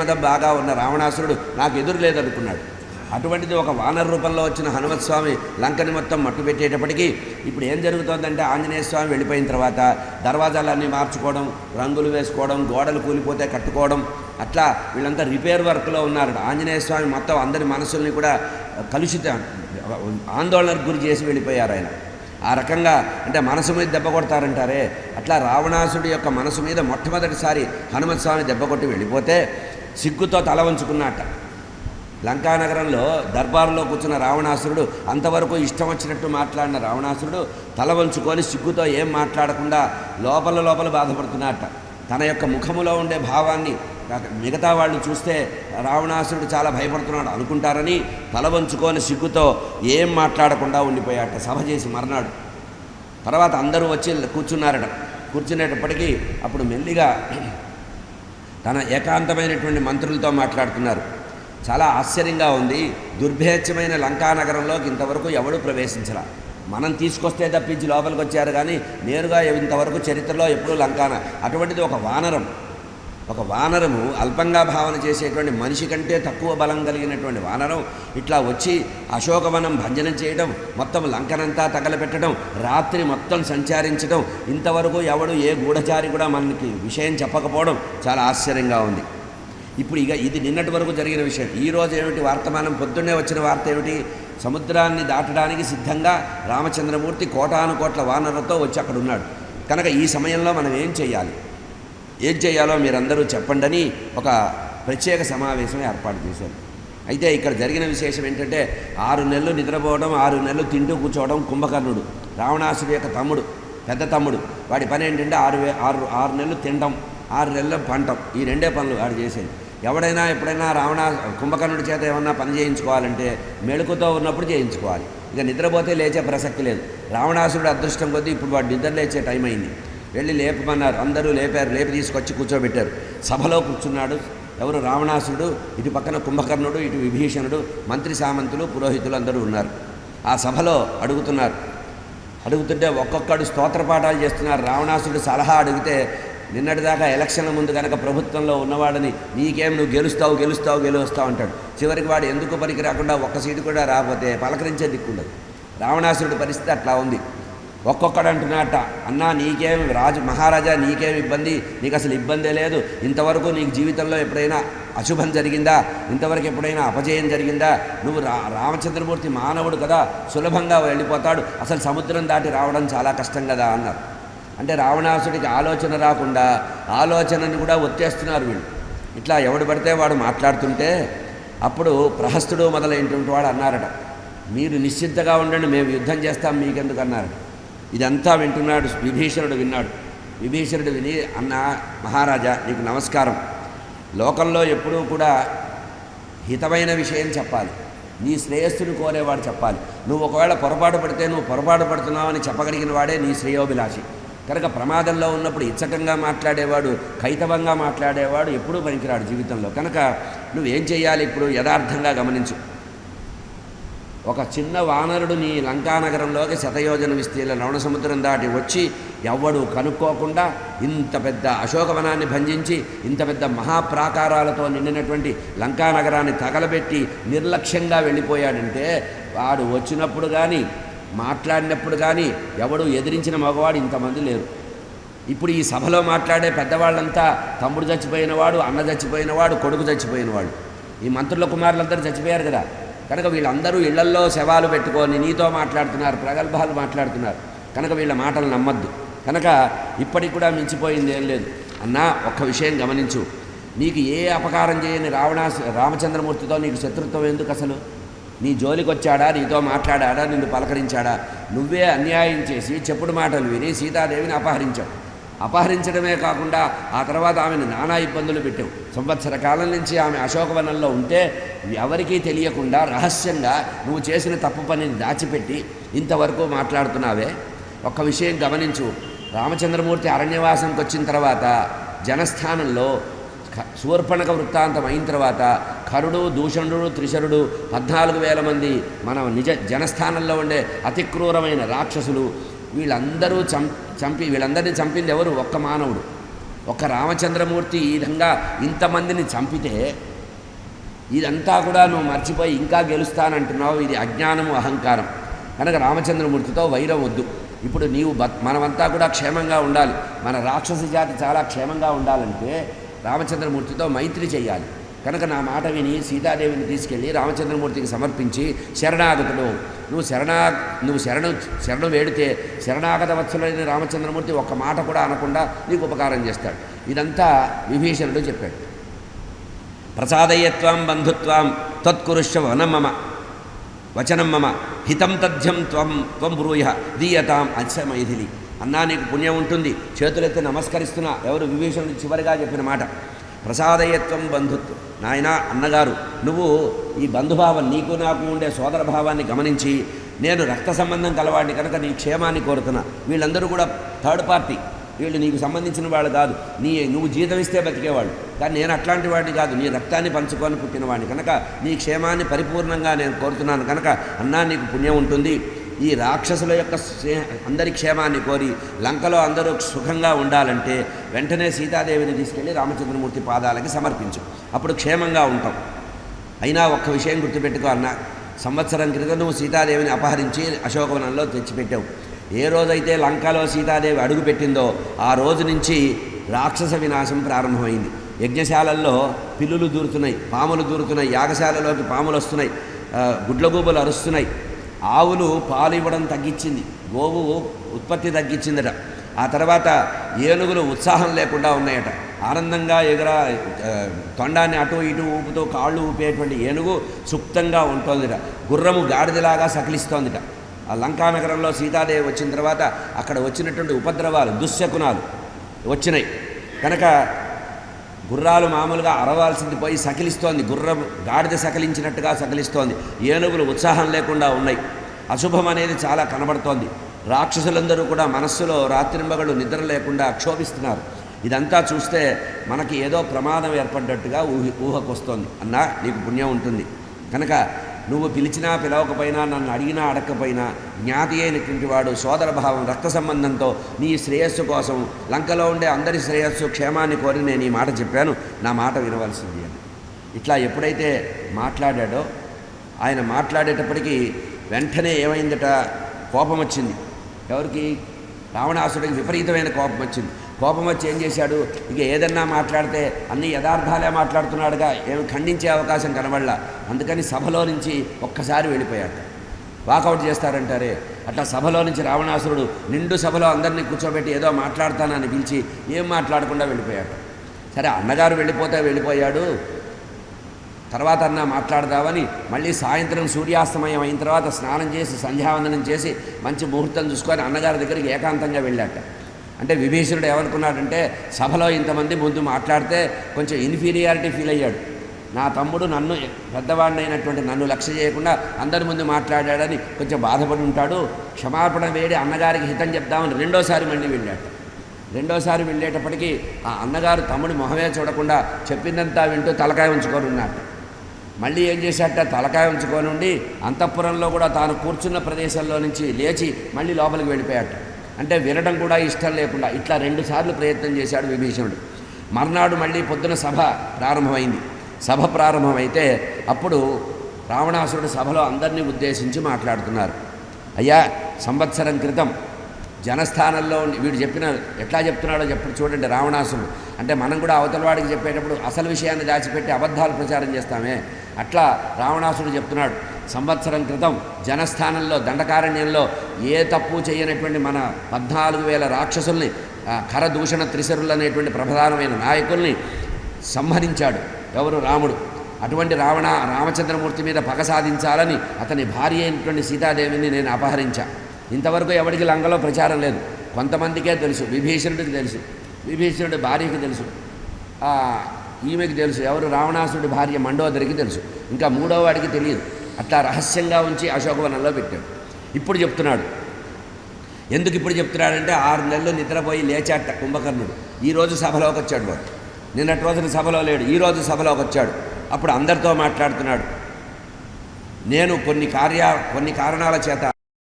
మీద బాగా ఉన్న రావణాసురుడు నాకు ఎదురు లేదనుకున్నాడు. అటువంటిది ఒక వానర రూపంలో వచ్చిన హనుమత్ స్వామి లంకని మొత్తం మట్టు పెట్టేటప్పటికీ ఇప్పుడు ఏం జరుగుతోందంటే ఆంజనేయ స్వామి వెళ్ళిపోయిన తర్వాత దర్వాజాలన్నీ మార్చుకోవడం రంగులు వేసుకోవడం గోడలు కూలిపోతే కట్టుకోవడం అట్లా వీళ్ళంతా రిపేర్ వర్క్లో ఉన్నారు. ఆంజనేయ స్వామి మొత్తం అందరి మనసుల్ని కూడా కలుషిత ఆందోళనకు గురి చేసి వెళ్ళిపోయారు ఆయన. ఆ రకంగా అంటే మనసు మీద దెబ్బ కొడతారంటారే అట్లా రావణాసుడి యొక్క మనసు మీద మొట్టమొదటిసారి హనుమత్ స్వామి దెబ్బ కొట్టి వెళ్ళిపోతే సిగ్గుతో తల వంచుకున్నట్ట. లంకానగరంలో దర్బారులో కూర్చున్న రావణాసురుడు అంతవరకు ఇష్టం వచ్చినట్టు మాట్లాడిన రావణాసురుడు తల వంచుకొని సిగ్గుతో ఏం మాట్లాడకుండా లోపల లోపల బాధపడుతున్నట్ట. తన యొక్క ముఖములో ఉండే భావాన్ని మిగతా వాళ్ళు చూస్తే రావణాసురుడు చాలా భయపడుతున్నాడు అనుకుంటారని తల వంచుకొని సిగ్గుతో ఏం మాట్లాడకుండా ఉండిపోయాట సభ చేసి మర్నాడు. తర్వాత అందరూ వచ్చి కూర్చున్నారట. కూర్చునేటప్పటికీ అప్పుడు మెల్లిగా తన ఏకాంతమైనటువంటి మంత్రులతో మాట్లాడుతున్నారు. చాలా ఆశ్చర్యంగా ఉంది. దుర్భేచ్యమైన లంకా నగరంలోకి ఇంతవరకు ఎవడు ప్రవేశించరా మనం తీసుకొస్తే తప్పించి లోపలికి వచ్చారు కానీ నేరుగా ఇంతవరకు చరిత్రలో ఎప్పుడూ లంకాన. అటువంటిది ఒక వానరం. ఒక వానరము అల్పంగా భావన చేసేటువంటి మనిషి కంటే తక్కువ బలం కలిగినటువంటి వానరం ఇట్లా వచ్చి అశోకవనం భంజనం చేయడం మొత్తం లంకనంతా తగలపెట్టడం రాత్రి మొత్తం సంచారించడం ఇంతవరకు ఎవడు ఏ గూఢచారి కూడా మనకి విషయం చెప్పకపోవడం చాలా ఆశ్చర్యంగా ఉంది. ఇప్పుడు ఇక ఇది నిన్నటి వరకు జరిగిన విషయం. ఈ రోజు ఏమిటి వర్తమానం? పొద్దున్నే వచ్చిన వార్త ఏమిటి? సముద్రాన్ని దాటడానికి సిద్ధంగా రామచంద్రమూర్తి కోటాను కోట్ల వానరులతో వచ్చి అక్కడ ఉన్నాడు కనుక ఈ సమయంలో మనం ఏం చేయాలి? ఏం చేయాలో మీరందరూ చెప్పండి అని ఒక ప్రత్యేక సమావేశం ఏర్పాటు చేశారు. అయితే ఇక్కడ జరిగిన విశేషం ఏంటంటే ఆరు నెలలు నిద్రపోవడం ఆరు నెలలు తింటూ కూర్చోవడం కుంభకర్ణుడు రావణాసుడి యొక్క తమ్ముడు పెద్ద తమ్ముడు. వాడి పని ఏంటంటే ఆరు ఆరు ఆరు నెలలు తినడం ఆరు నెలలు పంటం. ఈ రెండే పనులు వాడు చేసేది. ఎవడైనా ఎప్పుడైనా రావణ కుంభకర్ణుడి చేత ఏమన్నా పని చేయించుకోవాలంటే మెళుకుతో ఉన్నప్పుడు చేయించుకోవాలి. ఇక నిద్రపోతే లేచే ప్రసక్తి లేదు. రావణాసురుడు అదృష్టం కొద్దీ ఇప్పుడు వాడు నిద్ర లేచే టైం అయింది. వెళ్ళి లేపమన్నారు. అందరూ లేపారు. లేపి తీసుకొచ్చి కూర్చోబెట్టారు. సభలో కూర్చున్నాడు. ఎవరు? రావణాసురుడు ఇటు పక్కన కుంభకర్ణుడు ఇటు విభీషణుడు మంత్రి సామంతులు పురోహితులు అందరూ ఉన్నారు. ఆ సభలో అడుగుతున్నారు. అడుగుతుంటే ఒక్కొక్కడు స్తోత్రపాఠాలు చేస్తున్నారు. రావణాసురుడు సలహా అడిగితే నిన్నటిదాకా ఎలక్షన్ల ముందు కనుక ప్రభుత్వంలో ఉన్నవాడని నీకేం నువ్వు గెలుస్తావు గెలుస్తావు గెలుస్తావు అంటాడు. చివరికి వాడు ఎందుకు పనికి రాకుండా ఒక్క సీటు కూడా రాకపోతే పలకరించే దిక్కుండదు రావణాసురుడి పరిస్థితి అట్లా ఉంది. ఒక్కొక్కడు అంటున్నట్ట అన్నా నీకేం రాజు మహారాజా నీకేం ఇబ్బంది? నీకు అసలు ఇబ్బందే లేదు. ఇంతవరకు నీకు జీవితంలో ఎప్పుడైనా అశుభం జరిగిందా? ఇంతవరకు ఎప్పుడైనా అపజయం జరిగిందా? నువ్వు రా రామచంద్రమూర్తి మానవుడు కదా సులభంగా వెళ్ళిపోతాడు. అసలు సముద్రం దాటి రావడం చాలా కష్టం కదా అన్నారు. అంటే రావణాసుడికి ఆలోచన రాకుండా ఆలోచనని కూడా ఒత్తేస్తున్నారు వీళ్ళు. ఇట్లా ఎవడు పడితే వాడు మాట్లాడుతుంటే అప్పుడు ప్రహస్తుడు మొదలైనటువంటి వాడు అన్నారట మీరు నిశ్చింతగా ఉండండి మేము యుద్ధం చేస్తాం మీకెందుకు అన్నారట. ఇదంతా వింటున్నాడు విభీషణుడు విన్నాడు. విభీషణుడు విని అన్న మహారాజా నీకు నమస్కారం. లోకంలో ఎప్పుడూ కూడా హితమైన విషయం చెప్పాలి. నీ శ్రేయస్సును కోరేవాడు చెప్పాలి. నువ్వు ఒకవేళ పొరపాటు పడితే నువ్వు పొరపాటు పడుతున్నావని చెప్పగలిగిన వాడే నీ శ్రేయోభిలాషి. కనుక ప్రమాదంలో ఉన్నప్పుడు ఇచ్చకంగా మాట్లాడేవాడు కైతవంగా మాట్లాడేవాడు ఎప్పుడూ పనికిరాడు జీవితంలో. కనుక నువ్వేం చేయాలి ఇప్పుడు? యథార్థంగా గమనించు. ఒక చిన్న వానరుడు నీ లంకానగరంలోకి శతయోజన విస్తీర్ణ లవణ సముద్రం దాటి వచ్చి ఎవ్వడు కనుక్కోకుండా ఇంత పెద్ద అశోకవనాన్ని భంజించి ఇంత పెద్ద మహాప్రాకారాలతో నిండినటువంటి లంకానగరాన్ని తగలబెట్టి నిర్లక్ష్యంగా వెళ్ళిపోయాడంటే వాడు వచ్చినప్పుడు కానీ మాట్లాడినప్పుడు కానీ ఎవడు ఎదిరించిన మగవాడు ఇంతమంది లేరు. ఇప్పుడు ఈ సభలో మాట్లాడే పెద్దవాళ్ళంతా తమ్ముడు చచ్చిపోయినవాడు అన్న చచ్చిపోయినవాడు కొడుకు చచ్చిపోయినవాడు. ఈ మంత్రుల కుమారులందరూ చచ్చిపోయారు కదా. కనుక వీళ్ళందరూ ఇళ్ళల్లో శవాలు పెట్టుకొని నీతో మాట్లాడుతున్నారు ప్రగల్భాలు మాట్లాడుతున్నారు. కనుక వీళ్ళ మాటలు నమ్మద్దు. కనుక ఇప్పటికి కూడా మించిపోయింది ఏం లేదు. అన్నా ఒక్క విషయం గమనించు. నీకు ఏ అపకారం చేయని రావణా రామచంద్రమూర్తితో నీకు శత్రుత్వం ఎందుకు అసలు? నీ జోలికి వచ్చాడా నీతో మాట్లాడాడా? నిన్ను పలకరించాడా? నువ్వే అన్యాయం చేసి చెప్పుడు మాటలు విని సీతాదేవిని అపహరించావు. అపహరించడమే కాకుండా ఆ తర్వాత ఆమెను నానా ఇబ్బందులు పెట్టావు. సంవత్సర కాలం నుంచి ఆమె అశోకవనంలో ఉంటే ఎవరికీ తెలియకుండా రహస్యంగా నువ్వు చేసిన తప్పు పనిని దాచిపెట్టి ఇంతవరకు మాట్లాడుతున్నావే? ఒక్క విషయం గమనించు. రామచంద్రమూర్తి అరణ్యవాసంకి వచ్చిన తర్వాత జనస్థానంలో ఖ- శూర్పణక వృత్తాంతం అయిన తర్వాత కరుడు దూషణుడు త్రిశరుడు పద్నాలుగు వేల మంది మన నిజ జనస్థానంలో ఉండే అతి క్రూరమైన రాక్షసులు వీళ్ళందరూ చం చంపి వీళ్ళందరినీ చంపింది ఎవరు? ఒక్క మానవుడు. ఒక రామచంద్రమూర్తి ఈ విధంగా ఇంతమందిని చంపితే ఇదంతా కూడా నువ్వు మర్చిపోయి ఇంకా గెలుస్తానంటున్నావు. ఇది అజ్ఞానము అహంకారం. కనుక రామచంద్రమూర్తితో వైరం వద్దు. ఇప్పుడు నీవు బత్ మనమంతా కూడా క్షేమంగా ఉండాలి. మన రాక్షస జాతి చాలా క్షేమంగా ఉండాలంటే రామచంద్రమూర్తితో మైత్రి చేయాలి కనుక నా మాట విని సీతాదేవిని తీసుకెళ్ళి రామచంద్రమూర్తికి సమర్పించి శరణాగతుడు. నువ్వు శరణా నువ్వు శరణు శరణు వేడితే శరణాగత వత్సలైన రామచంద్రమూర్తి ఒక్క మాట కూడా అనకుండా నీకు ఉపకారం చేస్తాడు. ఇదంతా విభీషణుడు చెప్పాడు. ప్రసాదయత్వం బంధుత్వం తత్కురుష్వ వనం మమ వచనం మమ హితం తథ్యం త్వం త్వం బ్రూయ దీయతాం అచ్చ అన్నా నీకు పుణ్యం ఉంటుంది. చేతులెత్తి నమస్కరిస్తున్నా. ఎవరు విభీషణుడు చివరిగా చెప్పిన మాట. ప్రసాదయత్వం బంధుత్వం. నాయన అన్నగారు నువ్వు ఈ బంధుభావం నీకు నాకు ఉండే సోదర భావాన్ని గమనించి నేను రక్త సంబంధం కలవాడిని కనుక నీ క్షేమాన్ని కోరుతున్నా. వీళ్ళందరూ కూడా థర్డ్ పార్టీ. వీళ్ళు నీకు సంబంధించిన వాళ్ళు కాదు. నీ నువ్వు జీతం ఇస్తే బతికేవాళ్ళు. కానీ నేను అట్లాంటి వాడిని కాదు. నీ రక్తాన్ని పంచుకొని పుట్టినవాడిని కనుక నీ క్షేమాన్ని పరిపూర్ణంగా నేను కోరుతున్నాను. కనుక అన్నా నీకు పుణ్యం ఉంటుంది. ఈ రాక్షసుల యొక్క స్నేహ అందరి క్షేమాన్ని కోరి లంకలో అందరూ సుఖంగా ఉండాలంటే వెంటనే సీతాదేవిని తీసుకెళ్ళి రామచంద్రమూర్తి పాదాలకి సమర్పించు. అప్పుడు క్షేమంగా ఉంటాం. అయినా ఒక్క విషయం గుర్తుపెట్టుకో అన్న. సంవత్సరం క్రితం నువ్వు సీతాదేవిని అపహరించి అశోకవనంలో తెచ్చిపెట్టావు. ఏ రోజైతే లంకలో సీతాదేవి అడుగుపెట్టిందో ఆ రోజు నుంచి రాక్షస వినాశం ప్రారంభమైంది. యజ్ఞశాలల్లో పిల్లులు దూరుతున్నాయి పాములు దూరుతున్నాయి యాగశాలలోకి పాములు వస్తున్నాయి గుడ్లగూబలు అరుస్తున్నాయి. ఆవులు పాలు ఇవ్వడం తగ్గించింది గోవు ఉత్పత్తి తగ్గించిందట. ఆ తర్వాత ఏనుగులు ఉత్సాహం లేకుండా ఉన్నాయట. ఆనందంగా ఎగర తొండాన్ని అటు ఇటు ఊపుతో కాళ్ళు ఊపేటువంటి ఏనుగు సుప్తంగా ఉంటోందిట. గుర్రము గాడిదలాగా సకిలిస్తోందిట. ఆ లంకానగరంలో సీతాదేవి వచ్చిన తర్వాత అక్కడ వచ్చినటువంటి ఉపద్రవాలు దుశ్శకునాలు వచ్చినాయి. కనుక గుర్రాలు మామూలుగా అరవాల్సింది పోయి సకిలిస్తోంది. గుర్రం గాడిద సకిలించినట్టుగా సకిలిస్తోంది. ఏనుగులు ఉత్సాహం లేకుండా ఉన్నాయి. అశుభం అనేది చాలా కనబడుతోంది. రాక్షసులందరూ కూడా మనస్సులో రాత్రింబగళ్ళు నిద్ర లేకుండా క్షోభిస్తున్నారు. ఇదంతా చూస్తే మనకి ఏదో ప్రమాదం ఏర్పడ్డట్టుగా ఊహి ఊహకొస్తోంది. అన్నా నీకు పుణ్యం ఉంటుంది. కనుక నువ్వు పిలిచినా పిలవకపోయినా నన్ను అడిగినా అడగకపోయినా జ్ఞాతి అయినటువంటి వాడు సోదర భావం రక్త సంబంధంతో నీ శ్రేయస్సు కోసం లంకలో ఉండే అందరి శ్రేయస్సు క్షేమాన్ని కోరి నేను ఈ మాట చెప్పాను. నా మాట వినవలసింది అని. ఇట్లా ఎప్పుడైతే మాట్లాడాడో ఆయన మాట్లాడేటప్పటికీ వెంటనే ఏమైందట? కోపం వచ్చింది ఎవరికి? రావణాసుడికి విపరీతమైన కోపం వచ్చింది కోపం వచ్చి ఏం చేశాడు? ఇక ఏదన్నా మాట్లాడితే అన్ని యథార్థాలే మాట్లాడుతున్నాడుగా. ఏమి ఖండించే అవకాశం కనబడలా. అందుకని సభలో నుంచి ఒక్కసారి వెళ్ళిపోయాడు. వాకౌట్ చేస్తారంటారే? అట్లా సభలో నుంచి రావణాసురుడు నిండు సభలో అందరినీ కూర్చోబెట్టి ఏదో మాట్లాడతానని పిలిచి ఏం మాట్లాడకుండా వెళ్ళిపోయాడు. సరే అన్నగారు వెళ్ళిపోతే వెళ్ళిపోయాడు. తర్వాత అన్న మాట్లాడదామని మళ్ళీ సాయంత్రం సూర్యాస్తమయం అయిన తర్వాత స్నానం చేసి సంధ్యావందనం చేసి మంచి ముహూర్తం చూసుకొని అన్నగారి దగ్గరికి ఏకాంతంగా వెళ్ళాట. అంటే విభీషణుడు ఏమనుకున్నాడంటే సభలో ఇంతమంది ముందు మాట్లాడితే కొంచెం ఇన్ఫీరియారిటీ ఫీల్ అయ్యాడు. నా తమ్ముడు నన్ను పెద్దవాడినైనటువంటి నన్ను లక్ష్య చేయకుండా అందరి ముందు మాట్లాడాడని కొంచెం బాధపడి ఉంటాడు. క్షమాపణ వేడి అన్నగారికి హితం చెప్దామని రెండోసారి మళ్ళీ వెళ్ళాడు. రెండోసారి వెళ్ళేటప్పటికీ ఆ అన్నగారు తమ్ముడు మొహమే చూడకుండా చెప్పిందంతా వింటూ తలకాయ ఉంచుకొని ఉన్నాడు. మళ్ళీ ఏం చేశాట తలకాయ ఉంచుకొని ఉండి అంతఃపురంలో కూడా తాను కూర్చున్న ప్రదేశంలో నుంచి లేచి మళ్ళీ లోపలికి వెళ్ళిపోయాట అంటే వినడం కూడా ఇష్టం లేకుండా ఇట్లా రెండుసార్లు ప్రయత్నం చేశాడు విభీషణుడు. మర్నాడు మళ్ళీ పొద్దున సభ ప్రారంభమైంది. సభ ప్రారంభమైతే అప్పుడు రావణాసురుడు సభలో అందరినీ ఉద్దేశించి మాట్లాడుతున్నారు. అయ్యా సంవత్సరం క్రితం జనస్థానంలో వీడు చెప్పిన ఎట్లా చెప్తున్నాడో చెప్పు చూడండి రావణాసురుడు. అంటే మనం కూడా అవతల వాడికి చెప్పేటప్పుడు అసలు విషయాన్ని దాచిపెట్టి అబద్ధాలు ప్రచారం చేస్తామే. అట్లా రావణాసురుడు చెప్తున్నాడు. సంవత్సరం క్రితం జనస్థానంలో దండకారణ్యంలో ఏ తప్పు చేయనటువంటి మన పద్నాలుగు వేల రాక్షసుల్ని ఖరదూషణ త్రిశరులు అనేటువంటి ప్రధానమైన నాయకుల్ని సంహరించాడు ఎవరు? రాముడు. అటువంటి రావణ రామచంద్రమూర్తి మీద పగ సాధించాలని అతని భార్య అయినటువంటి సీతాదేవిని నేను అపహరించా. ఇంతవరకు ఎవరికి లంగలో ప్రచారం లేదు. కొంతమందికే తెలుసు విభీషణుడికి తెలుసు విభీషణుడి భార్యకి తెలుసు ఈమెకి తెలుసు ఎవరు? రావణాసుడి భార్య మండోదరికి తెలుసు. ఇంకా మూడో వాడికి తెలియదు. అట్లా రహస్యంగా ఉంచి అశోకవనంలో పెట్టాడు. ఇప్పుడు చెప్తున్నాడు. ఎందుకు ఇప్పుడు చెప్తున్నాడంటే ఆరు నెలలు నిద్రపోయి లేచాట కుంభకర్ణుడు. ఈరోజు సభలోకి వచ్చాడు వాడు. నిన్నటి రోజున సభలో లేడు. ఈరోజు సభలోకి వచ్చాడు. అప్పుడు అందరితో మాట్లాడుతున్నాడు. నేను కొన్ని కార్య కొన్ని కారణాల చేత